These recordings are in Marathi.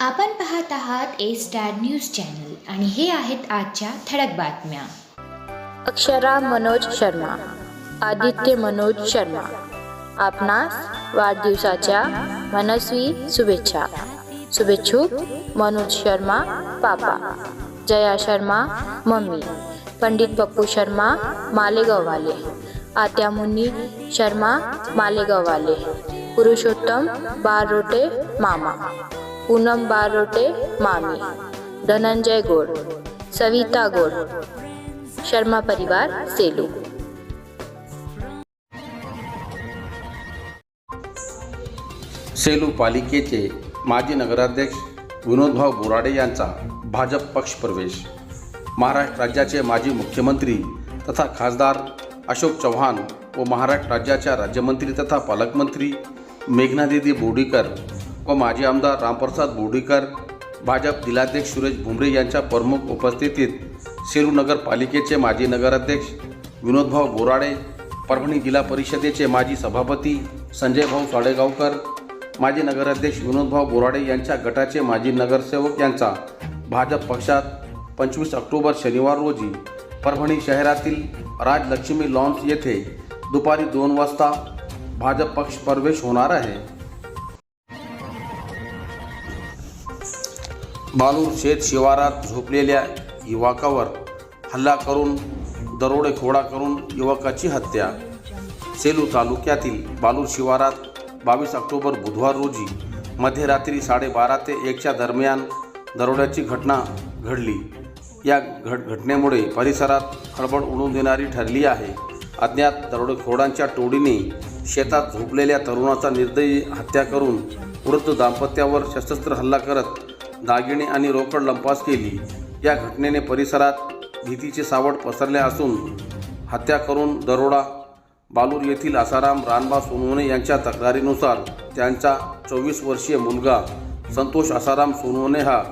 आपण पाहत आहात ए स्टार न्यूज चॅनल आणि हे आहेत आजच्या ठळक बातम्या. अक्षरा मनोज शर्मा आदित्य मनोज शर्मा आपणास वाढदिवसाच्या मनस्वी शुभेच्छा. शुभेच्छुक मनोज शर्मा पापा. जया शर्मा मम्मी. पंडित पप्पू शर्मा मालेगाववाले. आत्या मुन्नी शर्मा मालेगाववाले. पुरुषोत्तम बारोटे मामा. पूनम बारोटे मामी। धनंजय गोड सविता गोड शर्मा परिवार सेलू। सेलू पालिकेचे माजी नगराध्यक्ष विनोदभाऊ बोराडे यांचा भाजप पक्ष प्रवेश. महाराष्ट्र राज्याचे माजी मुख्यमंत्री तथा खासदार अशोक चव्हाण व महाराष्ट्र राज्याच्या राज्यमंत्री तथा पालकमंत्री मेघनादिदी बोर्डीकर व माजी आमदार रामप्रसाद बोर्डीकर भाजप जिल्हाध्यक्ष सुरेश भुमरे यांच्या प्रमुख उपस्थितीत सेलू नगरपालिकेचे माजी नगराध्यक्ष विनोदभाऊ बोराडे परभणी जिल्हा परिषदेचे माजी सभापती संजय भाऊ साडेगावकर माजी नगराध्यक्ष विनोदभाऊ बोराडे यांच्या गटाचे माजी नगरसेवक यांचा भाजप पक्षात पंचवीस ऑक्टोबर शनिवार रोजी परभणी शहरातील राजलक्ष्मी लॉन्स येथे दुपारी दोन वाजता भाजप पक्ष प्रवेश होणार आहे. बालूर शेत शिवारात झोपलेल्या युवकावर हल्ला करून दरोडेखोडा करून युवकाची हत्या. सेलू तालुक्यातील बालूर शिवारात बावीस ऑक्टोबर बुधवार रोजी मध्यरात्री साडेबारा ते एकच्या दरम्यान दरोड्याची घटना घडली. या घट घटनेमुळे परिसरात खळबळ उडून देणारी ठरली आहे. अज्ञात दरोडेखोडांच्या टोळीने शेतात झोपलेल्या तरुणाचा निर्दयी हत्या करून वृद्ध दाम्पत्यावर सशस्त्र हल्ला करत दागिने आणि रोकड लंपास केली. या घटनेने परिसरात भीतीचे सावट पसरले असून हत्या करून दरोडा बालूर येथील आसाराम रानबा सोनवणे यांच्या तक्रारीनुसार त्यांचा चोवीस वर्षीय मुलगा संतोष आसाराम सोनवणे हा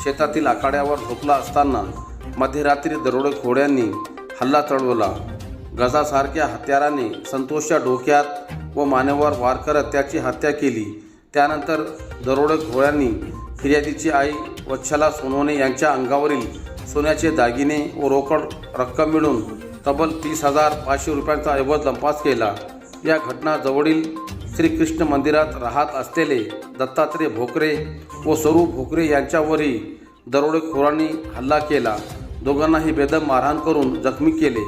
शेतातील आखाड्यावर झोपला असताना मध्यरात्री दरोडेखोड्यांनी हल्ला चढवला. गजासारख्या हत्याराने संतोषच्या डोक्यात व मानेवर वार करत त्याची हत्या केली. त्यानंतर दरोडेखोरांनी फिर्यादीची आई वत्सला सोनवणे यांच्या अंगावरील सोन्याचे दागिने व रोकड रक्कम मिळून तब्बल तीस हजार पाचशे रुपयांचा ऐवज लंपास केला. या घटना जवळील श्रीकृष्ण मंदिरात राहत असलेले दत्तात्रय भोकरे व स्वरूप भोकरे यांच्यावरही दरोडेखोरांनी हल्ला केला. दोघांनाही बेदम मारहाण करून जखमी केले.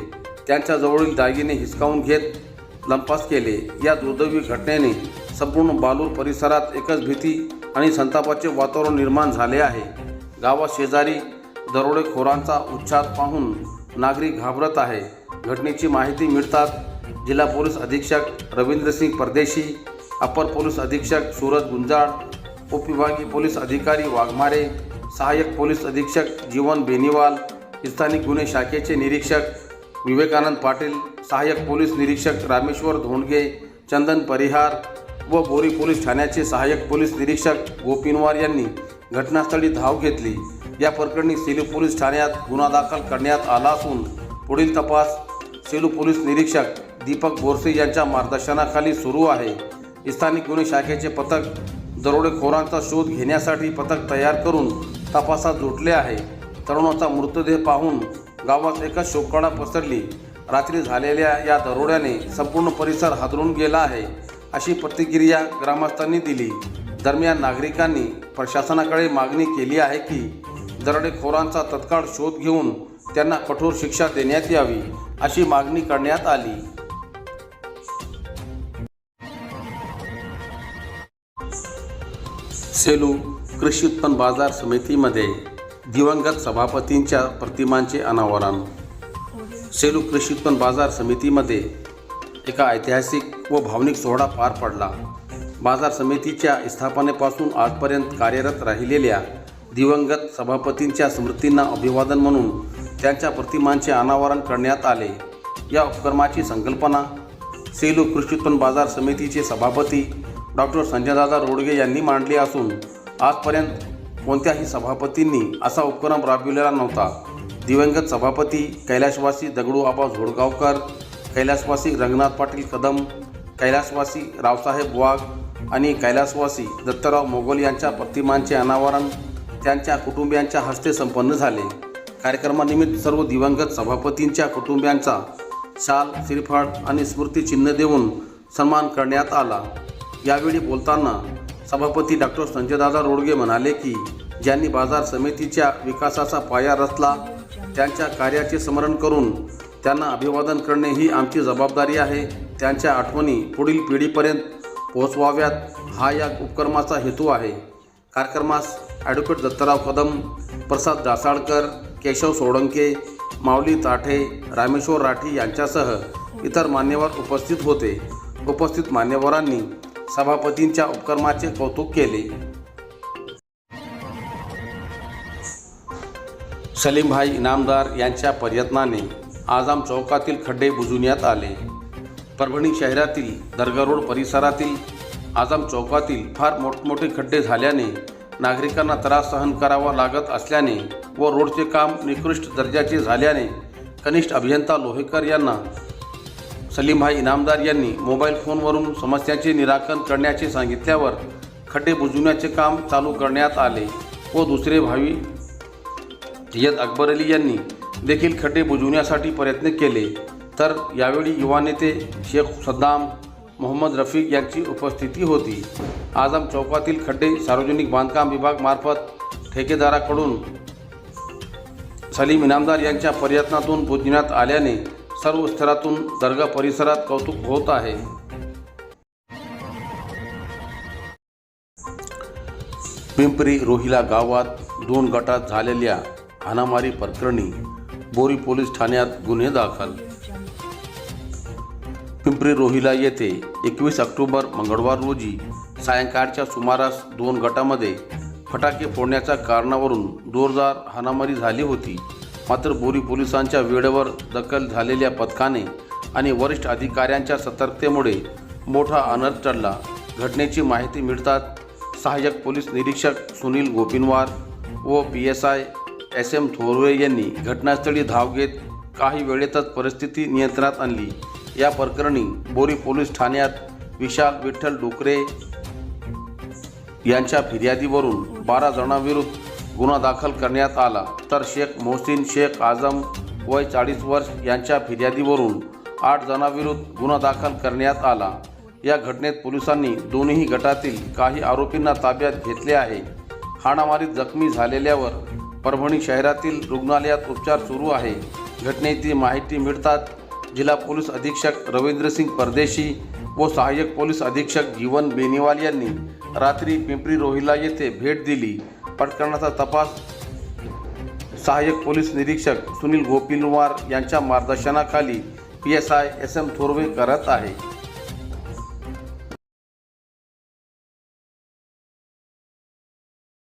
त्यांच्याजवळील दागिने हिसकावून घेत लंपास केले. या दुर्दैवी घटनेने संपूर्ण बालूर परिसरात एकच भीती आणि संतापाचे वातावरण निर्माण झाले आहे. गावात शेजारी दरोडेखोरांचा उच्छाद पाहून नागरिक घाबरत आहे. घटनेची माहिती मिळताच जिल्हा पोलीस अधीक्षक रवींद्रसिंग परदेशी अपर पोलीस अधीक्षक सूरज गुंजाळ उपविभागीय पोलीस अधिकारी वाघमारे सहाय्यक पोलीस अधीक्षक जीवन बेनीवाल स्थानिक गुन्हे शाखेचे निरीक्षक विवेकानंद पाटील सहाय्यक पोलीस निरीक्षक रामेश्वर धोंडगे चंदन परिहार व बोरी पोलीस ठाण्याचे सहाय्यक पोलीस निरीक्षक गोपिनवार यांनी घटनास्थळी धाव घेतली. या प्रकरणी सेलू पोलीस ठाण्यात गुन्हा दाखल करण्यात आला असून पुढील तपास सेलू पोलीस निरीक्षक दीपक बोरसे यांच्या मार्गदर्शनाखाली सुरू आहे. स्थानिक गुन्हे शाखेचे पथक दरोडेखोरांचा शोध घेण्यासाठी पथक तयार करून तपासात जुटले आहे. तरुणाचा मृतदेह पाहून गावात एकच शोककळा पसरली. रात्री झालेल्या या दरोड्याने संपूर्ण परिसर हादरून गेला आहे. अशी प्रतिक्रिया ग्रामस्थांनी दिली. दरम्यान नागरिकांनी प्रशासनाकडे मागणी केली आहे की दरोडेखोरांचा तत्काळ शोध घेऊन त्यांना कठोर शिक्षा देण्यात यावी अशी मागणी करण्यात आली. सेलू कृषी उत्पन्न बाजार समितीमध्ये दिवंगत सभापतींच्या प्रतिमांचे अनावरण. सेलू कृषी उत्पन्न बाजार समितीमध्ये एका ऐतिहासिक व भावनिक सोहळा पार पडला. बाजार समितीच्या स्थापनेपासून आजपर्यंत कार्यरत राहिलेल्या दिवंगत सभापतींच्या स्मृतींना अभिवादन म्हणून त्यांच्या प्रतिमांचे अनावरण करण्यात आले. या उपक्रमाची संकल्पना सेलू कृषी उत्पन्न बाजार समितीचे सभापती डॉक्टर संजयदादा रोडगे यांनी मांडली असून आजपर्यंत कोणत्याही सभापतींनी असा उपक्रम राबविलेला नव्हता. दिवंगत सभापती कैलाशवासी दगडू आबा झोडगावकर कैलासवासी रंगनाथ पाटील कदम कैलासवासी रावसाहेब वाघ आणि कैलासवासी दत्तराव मोगल यांच्या प्रतिमांचे अनावरण त्यांच्या कुटुंबियांच्या हस्ते संपन्न झाले. कार्यक्रमानिमित्त सर्व दिवंगत सभापतींच्या कुटुंबियांचा शाल श्रीफळ आणि स्मृतिचिन्ह देऊन सन्मान करण्यात आला. यावेळी बोलताना सभापती डॉक्टर संजयदादा रोडगे म्हणाले की ज्यांनी बाजार समितीच्या विकासाचा पाया रचला त्यांच्या कार्याचे स्मरण करून त्यांना अभिवादन करणे ही आमची जबाबदारी आहे. त्यांच्या आठवणी पुढील पिढीपर्यंत पोहोचवाव्यात. हा या उपक्रमाचा हेतू आहे. कार्यक्रमास ॲडव्होकेट दत्तराव कदम प्रसाद जासाळकर केशव सोळंके माऊली ताठे रामेश्वर राठी यांच्यासह इतर मान्यवर उपस्थित होते. उपस्थित मान्यवरांनी सभापतींच्या उपक्रमाचे कौतुक केले. सलीमभाई इनामदार यांच्या प्रयत्नाने आझाम चौकातील खड्डे बुजवण्यात आले. परभणी शहरातील दर्गा रोड परिसरातील आझाम चौकातील फार मोठमोठे खड्डे झाल्याने नागरिकांना त्रास सहन करावा लागत असल्याने व रोडचे काम निकृष्ट दर्जाचे झाल्याने कनिष्ठ अभियंता लोहेकर यांना सलीमभाई इनामदार यांनी मोबाईल फोनवरून समस्यांचे निराकरण करण्याचे सांगितल्यावर खड्डे बुजवण्याचे काम चालू करण्यात आले व दुसरे भावी सय्यद अकबर अली यांनी देखील खड्डे बुजवण्यासाठी प्रयत्न केले. तर यावेळी युवा नेते शेख सद्दाम मोहम्मद रफीक यांची उपस्थिती होती. आझम चौकातील खड्डे सार्वजनिक बांधकाम विभागमार्फत ठेकेदाराकडून सलीम इनामदार यांच्या प्रयत्नातून बुजण्यात आल्याने सर्व स्तरातून दर्गा परिसरात कौतुक होत आहे. पिंपरी रोहिला गावात दोन गटात झालेल्या हाणामारी प्रकरणी बोरी पोलीस ठाण्यात गुन्हे दाखल. पिंपरी रोहिला येथे एकवीस ऑक्टोबर मंगळवार रोजी सायंकाळच्या सुमारास दोन गटामध्ये फटाके फोडण्याच्या कारणावरून जोरदार हाणामारी झाली होती. मात्र बोरी पोलिसांच्या वेळेवर दखल झालेल्या पथकाने आणि वरिष्ठ अधिकाऱ्यांच्या सतर्कतेमुळे मोठा अनर्थ टळला. घटनेची माहिती मिळताच सहाय्यक पोलीस निरीक्षक सुनील गोपिनवार व P S I S M Thorve यांनी घटनास्थळी धाव घेत काही वेळेतच परिस्थिती नियंत्रणात आणली. या प्रकरणी बोरी पोलीस ठाण्यात विशाल विठ्ठल डुकरे यांच्या फिर्यादीवरून बारा जणांविरुद्ध गुन्हा दाखल करण्यात आला. तर शेख मोहसिन शेख आझम वय चाळीस वर्ष यांच्या फिर्यादीवरून आठ जणांविरुद्ध गुन्हा दाखल करण्यात आला. या घटनेत पोलिसांनी दोन्ही गटातील काही आरोपींना ताब्यात घेतले आहे. हाणामारीत जखमी झालेल्यावर परभणी शहरातील रुग्णालयात उपचार सुरू आहे. घटनेची माहिती मिळताच जिल्हा पोलीस अधीक्षक रवींद्रसिंग परदेशी व सहाय्यक पोलीस अधीक्षक जीवन बेनीवाल यांनी रात्री पिंपरी रोहिला येथे भेट दिली. प्रकरणाचा तपास सहाय्यक पोलीस निरीक्षक सुनील गोपिलवार यांच्या मार्गदर्शनाखाली P S I S M Thorve करत आहे.